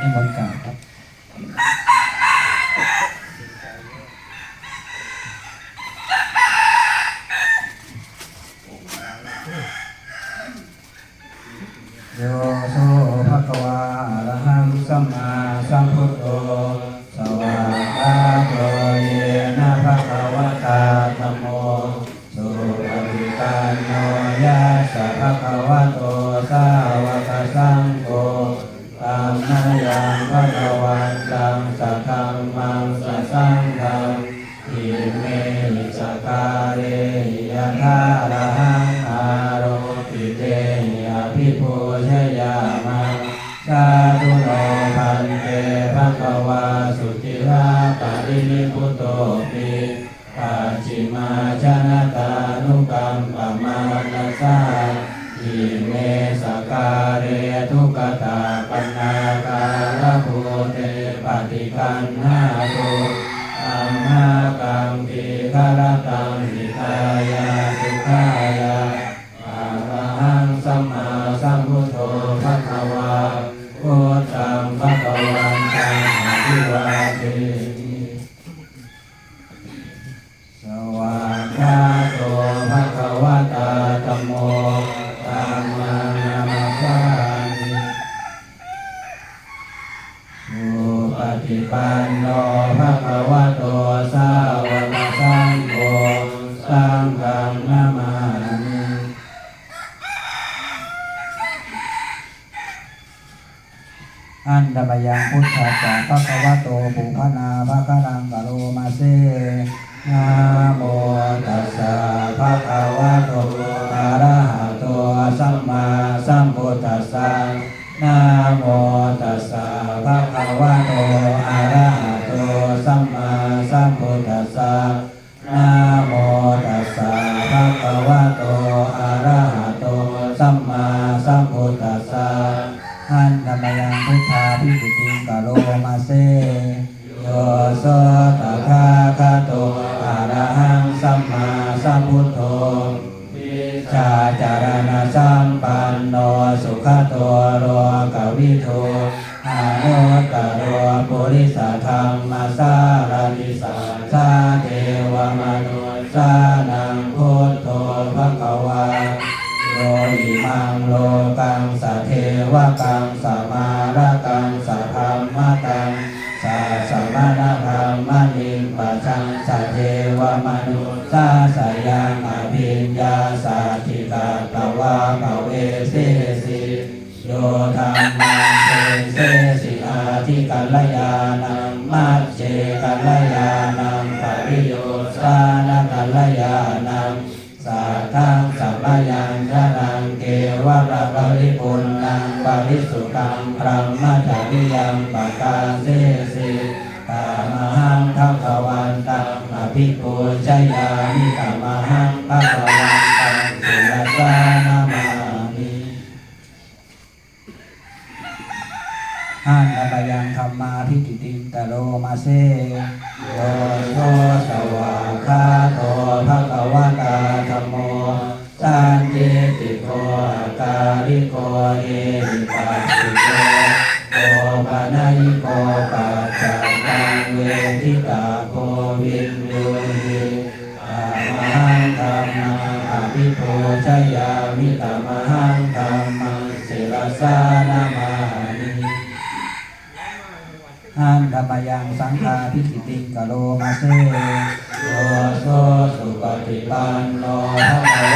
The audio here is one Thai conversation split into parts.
นี่บริการครับよーしょー อิเมจากาเรยะนา ยางพุทธัสสะภะคะวะโตปุพะนาภะคะรังกะโรมาเซนะโมตัสสะภะคะวะโตอะระหะโตสัมมา เสสิโยธรรมังเทสสิอาทิกัลยานังมัจเจกัลยานังปริโยสานกัลยานังสัทธังสัพยังชะนังเกวะระปริปุณังปริสุตังพรหมจาริยังปะกาเสสิตามหังทัพวันตังอภิปูชยามิตามหังพระ มมาทิฏฐิตินตโรมาเซโยโสสวาคาโตภะคะวะตาธโมจันติติโกอการิโกเอหิปัสสิโกโอปะนาลิโกปะจจัตังเวทิตาโควินยุหิอามังธรรมังอภิโพชยามิตามหังธรรมัเสรสา ยังสังฆาทิสิติงกโลมาเซโลโซสุปฏิปันโนภะ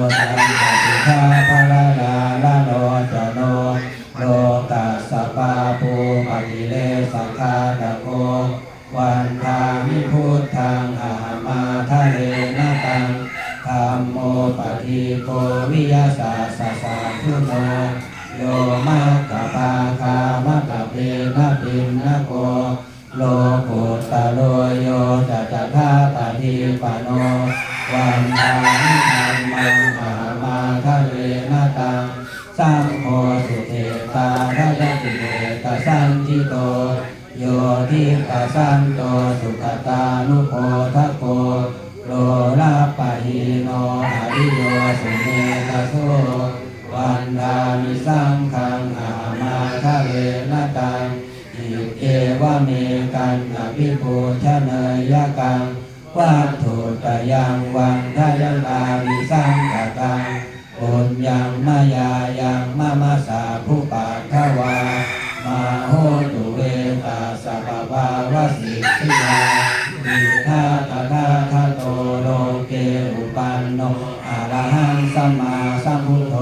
โยตังปฏิฆาภาลาลาลโนจโนโลกัสสปาปูปฏิเลสังคาตโกวันทามิพุทธังอามาทะเลนะตังธรรมโมปฏิโกวิยาสาสสะพุโนโยมัคคปาคามัคคเปนะปินนะโกโลกุตตะโลโยจัตถาปฏิปะโน สันติโต โยทิตาสันโตสุขตานุโพทะโกโลลาปะหิโนอริโยสุเมตโสวันดามิสังขังอามาทะเวนะตังอิเอวะเมกันอภิปูชเนยกังวัตถุตยังวังทะยังลามิสังกตังปุญญังมายายังมะมะสาภูปาทวา มาโหตุเวตาสัพพาวะสิทธิยาอิทัตถาคาโตโลเกอุปันโนอะระหังสัมมาสัมพุทโธ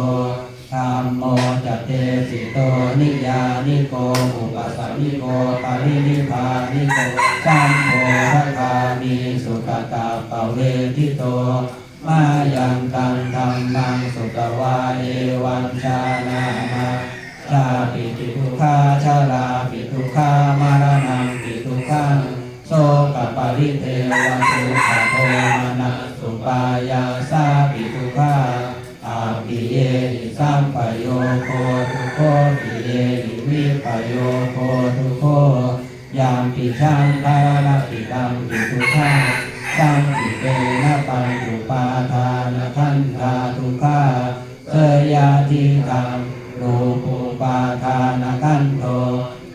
ธรรมโมจเตสิโตนิยานิโกอุปสัมมิโกปารินิพานิโกสัม เยหิสัมปโยโคทุโคปิเยหิวิปโยโคทุโคยามปิชังทารปิตังปิทุกขาสังปิเตนะปัญจุปาทานขันธาทุกขาเสยาทิตังรูปูปาทานขันโต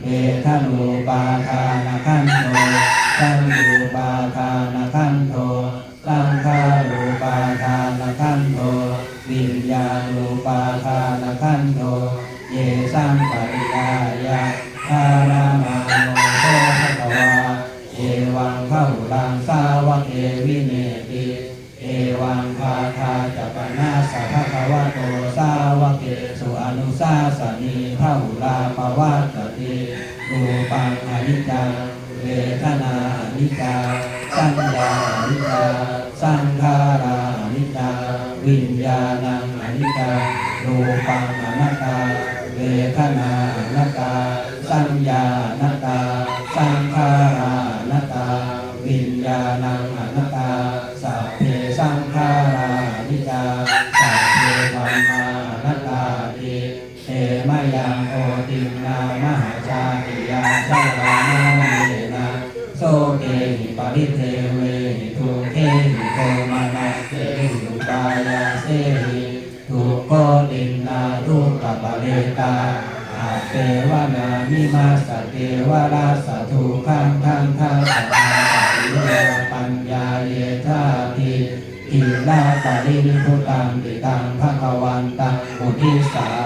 เวทนูปาทานขันโตสังยูปาทานขันโตสังขารูปาทานขันโต ญาณูปาทานขันโตเยสังปริยายะทารา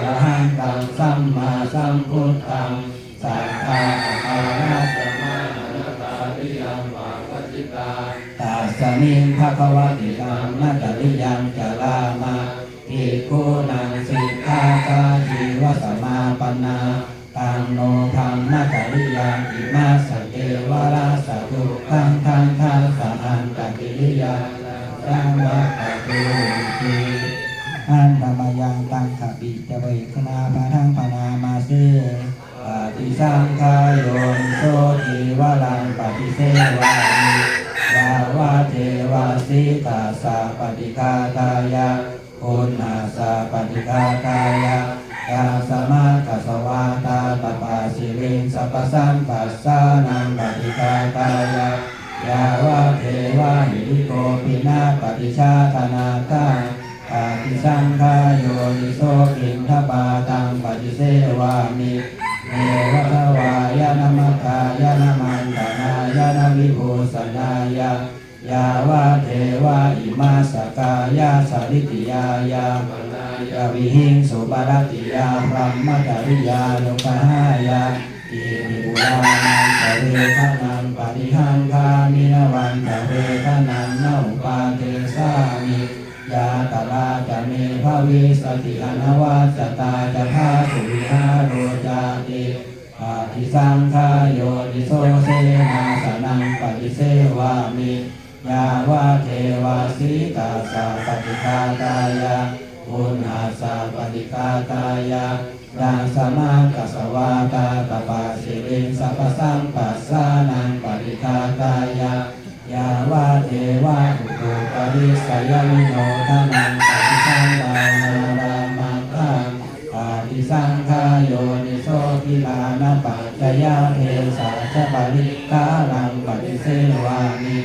สารหังตังสัมมาสัมพุทธังสัทธาภาราสมานาตาริยังวาปจิตาตัสสมิงภะคะวะติตังนาตริยังจะลามาอิคูนังสิกขาคาจีวสมาปนาตังโนธรรมนาตริยังอิมาสเตวราสตุขังทังทังสหันตกิริยาสังวัตตุติอันธรรมยังตัง ขบิจะเวคนาภาทังพนามาเสปฏิสังขายโยนโสติวาลังปฏิเสวามิยาวาเทวาสิตาสาปฏิคาตายะคุณาสาปฏิคาตายะยาสมาคัสวาตาตปาสิริงสัพสัมปัสสานังปฏิกาตายะยาวะเทวะหิริโกปินาปฏิชาตนาตา ปฏิสังขายโยนิโสกินทปาตังปฏิเสวามิเนวะทวายานามัคายานามันตานายานาวิภูสนายะยาวาเทวาอิมาสกายาสาริติยายามนายาวิหิงสุบารติยาพรหมจริยาโลกหายาอิมิบุรานังสเวทนังปฏิหังคามินวันตเวทนังนาอุปาเทสามิ ยาตลาจะเมภาวิสติอนวัจตาจะพาสุวิหาโรจาติปฏิสังขายโยนิโสเสนาสนังปฏิเสวามิยาวาเทวาสีกาสาปฏิคาตายาอุณหาสาปฏิคาตายาดังสมากัสวาตาตปาสิริงสัพสังปัสสานังปฏิคาตายายาวาเทวา ปริสยมิโนทานังปฏิสังวานารามังคังปาติสังขายโยนิโสทิลานาปัจจยาเทสาชปริกาลังปฏิเสวามิ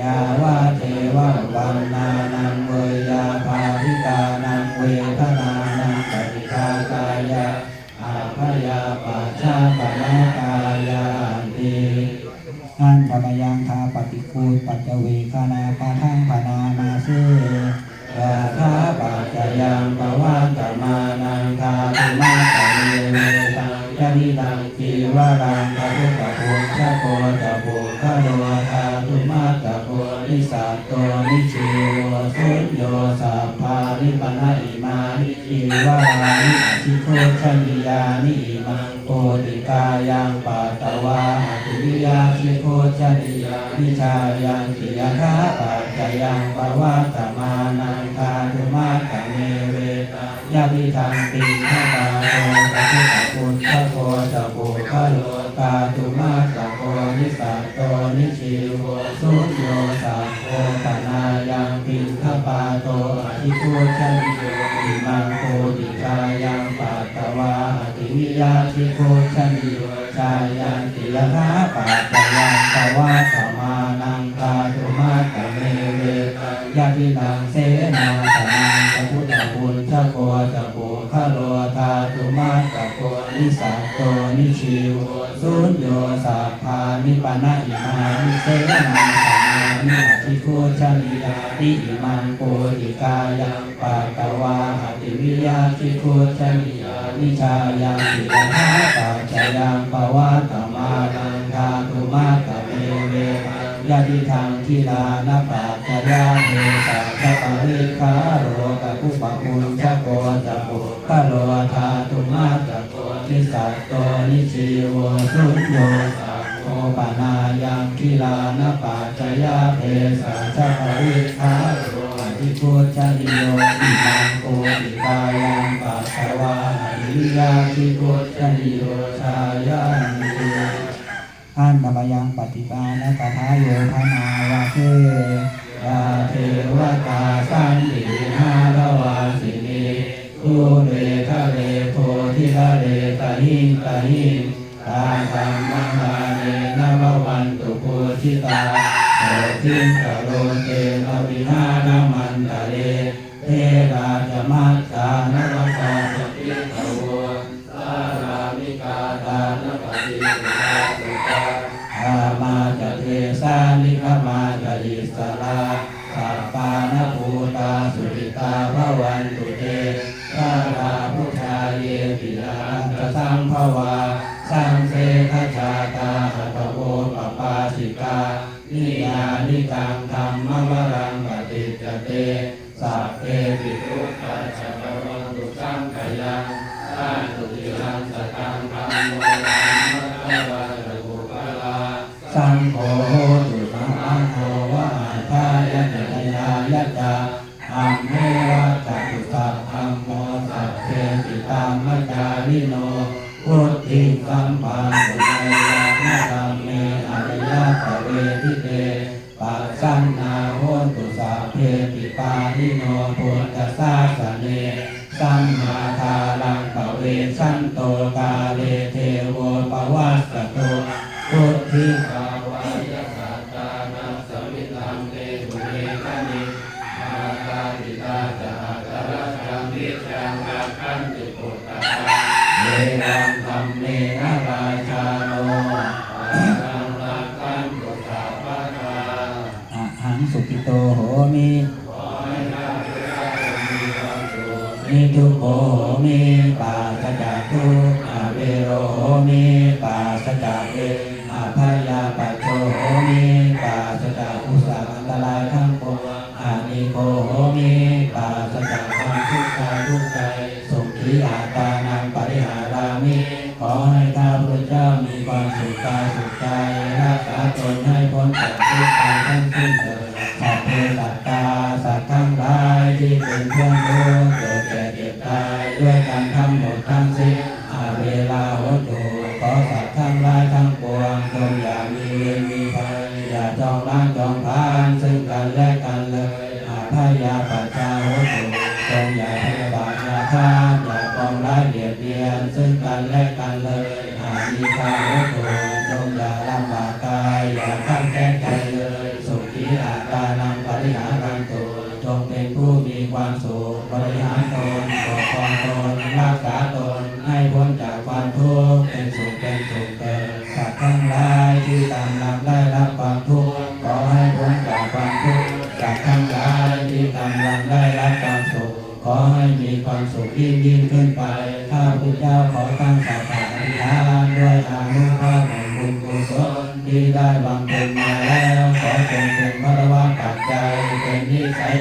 ยาวาเทวะวันนานังเวยาภาวิกานังเวทนานังปฏิคาตายาอาภยาปัจจาปนากาย อันธรรมยังคาปฏิคูลปัจเวคานาปะทังปนานาเสยาธาปัจยังปวัตตมานังคาตุมาตะเยเวตังยะนิตังจีวารังกะพุตะโพชะโกจะโพคะโลคาตุมาตะโพนิสัตโตนิชิวสุญโยสัพพาริปนะอิมานิจีวารานิอธิโคชัญญานิมัง โพติกายังปัตตวาอติวิยาชิโคชัญญานิชายังกิยคาปัจจยังปวัตตมานังคาตุมาตเมเวตังยะพิทังติฆาตาโตตะพุตะปุณฑะโกจะโพคะโลกาตุมาตะโกนิสัตโตนิชิโวสุโยสัพโพปนายังปินทปาโตอธิโกชัญโยอิมังโพติกายังปัตตวาอติ วิยาชิโกชัญโยชายันติยคาปัจจยังปวัตตมานังคาตุมาตะเมเวตังยะพิทังเสนาสนังพระพุทธคุณชะโกจะโพคะโลทาตุมาตะโกนิสัตโตนิชิวสุญโยสัพพานิปนะอิมานิเสนาสนานิอธิโคชัญญาติอิมังโปติกายังปัตตวาอติวิยาธิโคชัญญ นิชายังติยถาปัจจยังปวัตตมานังคาตุมาตะเมเวยะทิทังทิลานาปัจจยาเทสะชะปะริคาโรกะคุปะปุญชะโกจะปุคะโลทาตุมาตะโกนิสัตโตนิชิโวสุโยสัพโคปานายังทิลานาปัจจยาเทสะชะปะริคาโรอธิพุทธนิโยอิมังโกติกายา ยาธิพุทธนิโยชายันติอันธรรมยังปฏิปานกถาโยธนาวาเทยาเทวตาสันติหาลวาสินีทุเรทะเลโพธิละเลตะหิงตะหิงตาสัมมังคาเนนววันตุโพธิตาโสทิงกะโรเตนวิหารมันตะเลเทราจมัตตาน สัง ริหาตานังปริหารามิขอให้ข้าพระเจ้ามีความสุขกายสุขใจรักษาตนให้พ้นจากทุกข์ทั้งสิ้นเถิดขอบคุณสัตตาสัตว์ทั้งหลายที่เป็นเพื่อนร่ว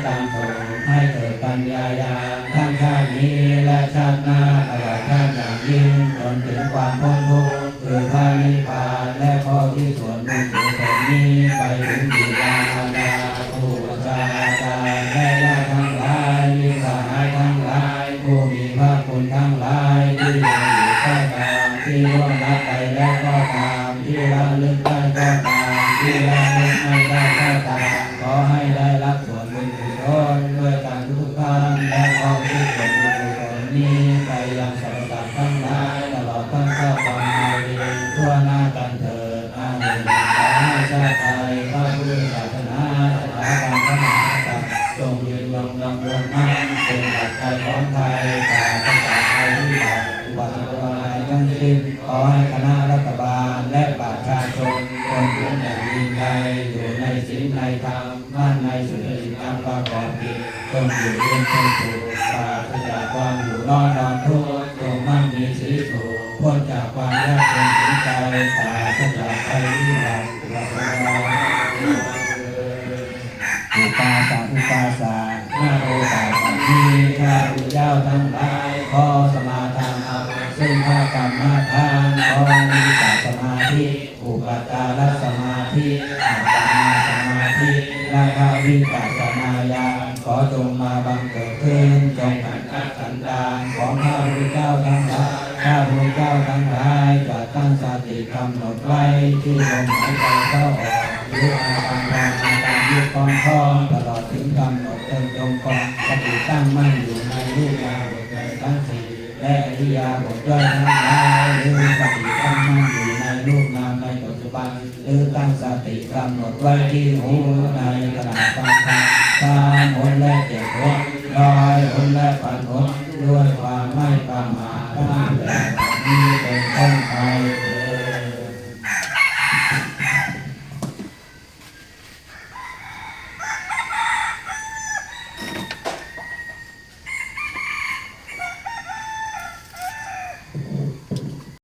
ตังสุให้เกิดปัญญาญาทั้งชาตินี้และชาติหน้าตลอดชาติอย่างยิ่งจนถึงความพ้นทุกข์คือพระนิพพาน อยู่เยนเนสุขปราจากความอยู่นอนนอนทุกข์จงมั่นมีชีวิตสุขพ้นจากความยากจนถึงใจปราจากภัยวิบัติรุปาสาอุปาสาหน้าโอกาสนี้ข้าพุเจ้าทั้งหลายขอสมาทานอาซึ่งพระกรรมฐานขอมีจัตสมาธิอุปจารสมาธิอัปปาสมาธิราคาวิปัสสาญาณขอจง จิตตั้งมั่นอยู่ในรูปาบทใดทั้งสี่และอริยาบทย่อยทั้งหลายหรือสติตั้งมั่นอยู่ในรูปนามในปัจจุบันหรือตั้งสติกำหนดไว้ที่หูในขณะฟังธรรมสามหนและเจ็บหนร้อยหนและพันหนด้วยความไม่